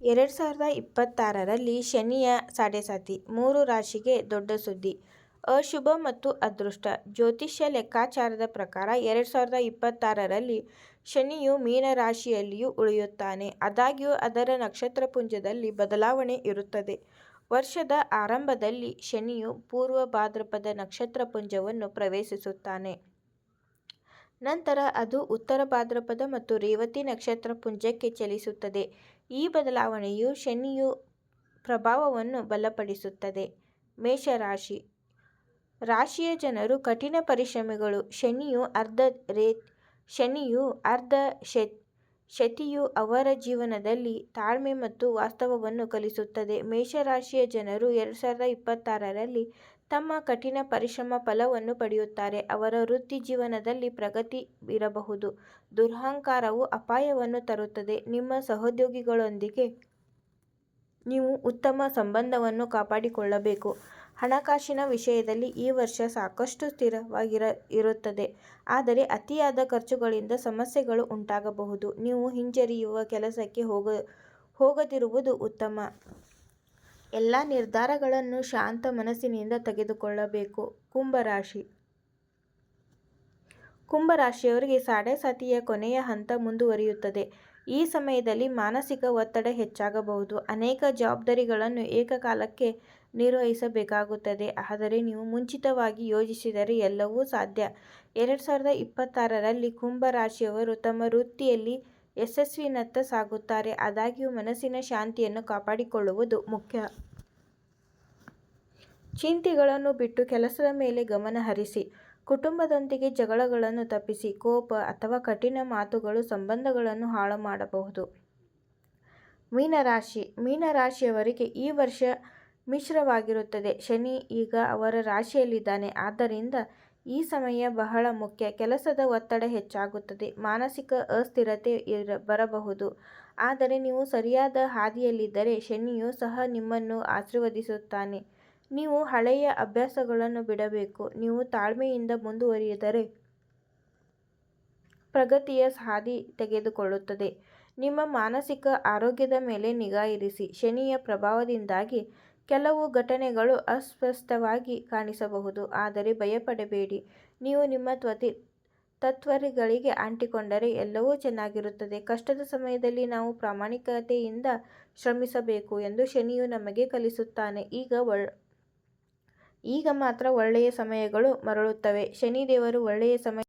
ಎರಡು ಸಾವಿರದ ಇಪ್ಪತ್ತಾರರಲ್ಲಿ ಶನಿಯ ಸಾಡೆಸಾತಿ, ಮೂರು ರಾಶಿಗೆ ದೊಡ್ಡ ಸುದ್ದಿ. ಅಶುಭ ಮತ್ತು ಅದೃಷ್ಟ. ಜ್ಯೋತಿಷ್ಯ ಲೆಕ್ಕಾಚಾರದ ಪ್ರಕಾರ ಎರಡು ಸಾವಿರದ ಇಪ್ಪತ್ತಾರರಲ್ಲಿ ಶನಿಯು ಮೀನ ರಾಶಿಯಲ್ಲಿಯೂ ಉಳಿಯುತ್ತಾನೆ. ಆದಾಗ್ಯೂ ಅದರ ನಕ್ಷತ್ರಪುಂಜದಲ್ಲಿ ಬದಲಾವಣೆ ಇರುತ್ತದೆ. ವರ್ಷದ ಆರಂಭದಲ್ಲಿ ಶನಿಯು ಪೂರ್ವ ಭಾದ್ರಪದ ನಕ್ಷತ್ರಪುಂಜವನ್ನು ಪ್ರವೇಶಿಸುತ್ತಾನೆ. ನಂತರ ಅದು ಉತ್ತರ ಭಾದ್ರಪದ ಮತ್ತು ರೇವತಿ ನಕ್ಷತ್ರಪುಂಜಕ್ಕೆ ಚಲಿಸುತ್ತದೆ. ಈ ಬದಲಾವಣೆಯು ಶನಿಯು ಪ್ರಭಾವವನ್ನು ಬಲಪಡಿಸುತ್ತದೆ. ಮೇಷರಾಶಿ. ರಾಶಿಯ ಜನರು ಕಠಿಣ ಪರಿಶ್ರಮಿಗಳು. ಶನಿಯು ಅರ್ಧ ಶನಿಯ ಅರ್ಧ ಶತಿಯು ಅವರ ಜೀವನದಲ್ಲಿ ತಾಳ್ಮೆ ಮತ್ತು ವಾಸ್ತವವನ್ನು ಕಲಿಸುತ್ತದೆ. ಮೇಷರಾಶಿಯ ಜನರು ಎರಡು ಸಾವಿರದ ಇಪ್ಪತ್ತಾರರಲ್ಲಿ ತಮ್ಮ ಕಠಿಣ ಪರಿಶ್ರಮ ಫಲವನ್ನು ಪಡೆಯುತ್ತಾರೆ. ಅವರ ವೃತ್ತಿ ಜೀವನದಲ್ಲಿ ಪ್ರಗತಿ ಇರಬಹುದು. ದುರಹಂಕಾರವು ಅಪಾಯವನ್ನು ತರುತ್ತದೆ. ನಿಮ್ಮ ಸಹೋದ್ಯೋಗಿಗಳೊಂದಿಗೆ ನೀವು ಉತ್ತಮ ಸಂಬಂಧವನ್ನು ಕಾಪಾಡಿಕೊಳ್ಳಬೇಕು. ಹಣಕಾಸಿನ ವಿಷಯದಲ್ಲಿ ಈ ವರ್ಷ ಸಾಕಷ್ಟು ಸ್ಥಿರವಾಗಿರ ಇರುತ್ತದೆ. ಆದರೆ ಅತಿಯಾದ ಖರ್ಚುಗಳಿಂದ ಸಮಸ್ಯೆಗಳು ಉಂಟಾಗಬಹುದು. ನೀವು ಹಿಂಜರಿಯುವ ಕೆಲಸಕ್ಕೆ ಹೋಗದಿರುವುದು ಉತ್ತಮ. ಎಲ್ಲಾ ನಿರ್ಧಾರಗಳನ್ನು ಶಾಂತ ಮನಸ್ಸಿನಿಂದ ತೆಗೆದುಕೊಳ್ಳಬೇಕು. ಕುಂಭ ರಾಶಿ ಕುಂಭ ರಾಶಿಯವರಿಗೆ ಸಾಡೆಸಾತಿಯ ಕೊನೆಯ ಹಂತ ಮುಂದುವರಿಯುತ್ತದೆ. ಈ ಸಮಯದಲ್ಲಿ ಮಾನಸಿಕ ಒತ್ತಡ ಹೆಚ್ಚಾಗಬಹುದು. ಅನೇಕ ಜವಾಬ್ದಾರಿಗಳನ್ನು ಏಕಕಾಲಕ್ಕೆ ನಿರ್ವಹಿಸಬೇಕಾಗುತ್ತದೆ. ಆದರೆ ನೀವು ಮುಂಚಿತವಾಗಿ ಯೋಜಿಸಿದರೆ ಎಲ್ಲವೂ ಸಾಧ್ಯ. ಎರಡು ಸಾವಿರದ ಇಪ್ಪತ್ತಾರರಲ್ಲಿ ಕುಂಭ ರಾಶಿಯವರು ತಮ್ಮ ವೃತ್ತಿಯಲ್ಲಿ ಯಶಸ್ವಿನತ್ತ ಸಾಗುತ್ತಾರೆ. ಆದಾಗ್ಯೂ ಮನಸ್ಸಿನ ಶಾಂತಿಯನ್ನು ಕಾಪಾಡಿಕೊಳ್ಳುವುದು ಮುಖ್ಯ. ಚಿಂತೆಗಳನ್ನು ಬಿಟ್ಟು ಕೆಲಸದ ಮೇಲೆ ಗಮನ ಹರಿಸಿ. ಕುಟುಂಬದೊಂದಿಗೆ ಜಗಳಗಳನ್ನು ತಪ್ಪಿಸಿ ಕೋಪ ಅಥವಾ ಕಠಿಣ ಮಾತುಗಳು ಸಂಬಂಧಗಳನ್ನು ಹಾಳು ಮಾಡಬಹುದು ಮೀನರಾಶಿ. ಮೀನರಾಶಿಯವರಿಗೆ ಈ ವರ್ಷ ಮಿಶ್ರವಾಗಿರುತ್ತದೆ. ಶನಿ ಈಗ ಅವರ ರಾಶಿಯಲ್ಲಿದ್ದಾನೆ. ಆದ್ದರಿಂದ ಈ ಸಮಯ ಬಹಳ ಮುಖ್ಯ. ಕೆಲಸದ ಒತ್ತಡ ಹೆಚ್ಚಾಗುತ್ತದೆ. ಮಾನಸಿಕ ಅಸ್ಥಿರತೆ ಬರಬಹುದು. ಆದರೆ ನೀವು ಸರಿಯಾದ ಹಾದಿಯಲ್ಲಿದ್ದರೆ ಶನಿಯು ಸಹ ನಿಮ್ಮನ್ನು ಆಶೀರ್ವದಿಸುತ್ತಾನೆ. ನೀವು ಹಳೆಯ ಅಭ್ಯಾಸಗಳನ್ನು ಬಿಡಬೇಕು. ನೀವು ತಾಳ್ಮೆಯಿಂದ ಮುಂದುವರಿದರೆ ಪ್ರಗತಿಯ ಹಾದಿ ತೆಗೆದುಕೊಳ್ಳುತ್ತದೆ. ನಿಮ್ಮ ಮಾನಸಿಕ ಆರೋಗ್ಯದ ಮೇಲೆ ನಿಗಾ ಇರಿಸಿ. ಶನಿಯ ಪ್ರಭಾವದಿಂದಾಗಿ ಕೆಲವು ಘಟನೆಗಳು ಅಸ್ವಸ್ಥವಾಗಿ ಕಾಣಿಸಬಹುದು. ಆದರೆ ಭಯಪಡಬೇಡಿ. ನೀವು ನಿಮ್ಮ ತ್ವತಿ, ತತ್ವರಿಗಳಿಗೆ ಅಂಟಿಕೊಂಡರೆ ಎಲ್ಲವೂ ಚೆನ್ನಾಗಿರುತ್ತದೆ. ಕಷ್ಟದ ಸಮಯದಲ್ಲಿ ನಾವು ಪ್ರಾಮಾಣಿಕತೆಯಿಂದ ಶ್ರಮಿಸಬೇಕು ಎಂದು ಶನಿಯು ನಮಗೆ ಕಲಿಸುತ್ತಾನೆ. ಈಗ ಮಾತ್ರ ಒಳ್ಳೆಯ ಸಮಯಗಳು ಮರಳುತ್ತವೆ. ಶನಿದೇವರು ಒಳ್ಳೆಯ ಸಮಯ